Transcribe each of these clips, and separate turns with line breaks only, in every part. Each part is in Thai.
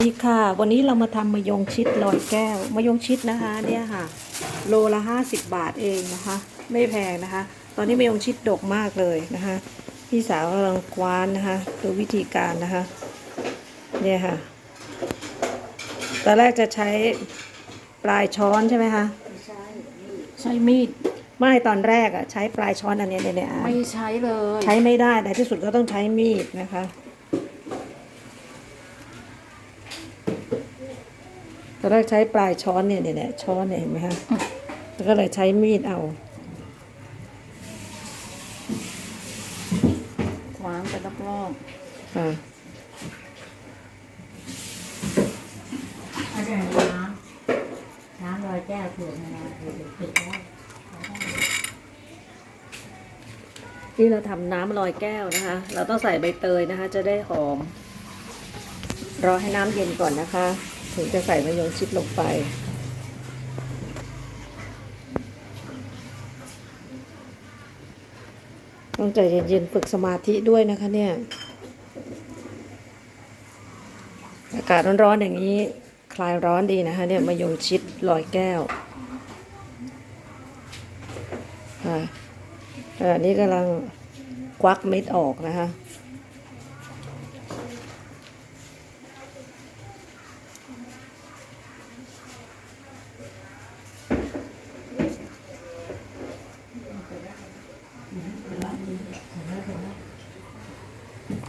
สวัสดีค่ะ วันนี้เรามาทำมะยงชิดลอยแก้วมะยงชิดนะคะ เนี่ยค่ะ โลละห้าสิบบาทเองนะคะ ไม่แพงนะคะ ตอนนี้มะยงชิดดกมากเลยนะคะ พี่สาวกำลังคว้านนะคะดูวิธีการนะคะ เนี่ยค่ะตอนแรกจะใช้ปลายช้อนใช่ไหมคะใช้มีดไม่ตอนแรกอะใช้ปลายช้อนอันเนี้ยเนี่ยเนี่ยอะ
ไม่ใช้เลย
ใช้ไม่ได้แต่ที่สุดก็ต้องใช้มีดนะคะ ตอนแรกใช้ปลายช้อนเนี่ยเนี่ยเนี่ยช้อนเนี่ยเห็นไหมคะแล้วก็เลยใช้มีดเอา
ขวางไปรอบ
ค่ะ
อาจารย์น้ำน้ำลอยแก้วถูกนะนะถูกติดแล้ว
นี่เราทำน้ำลอยแก้วนะคะ เราต้องใส่ใบเตยนะคะ จะได้หอม รอให้น้ำเย็นก่อนนะคะ ถึงจะใส่มะยงชิดลงไป ต้องใจเย็นๆฝึกสมาธิด้วยนะคะเนี่ย อากาศร้อนๆอย่างนี้ คลายร้อนดีนะคะเนี่ยมะยงชิดลอยแก้วค่ะอันนี้กำลังควักเม็ดออกนะคะ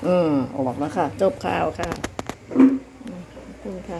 อืมออกแล้วค่ะ จบข่าวค่ะขอบคุณค่ะ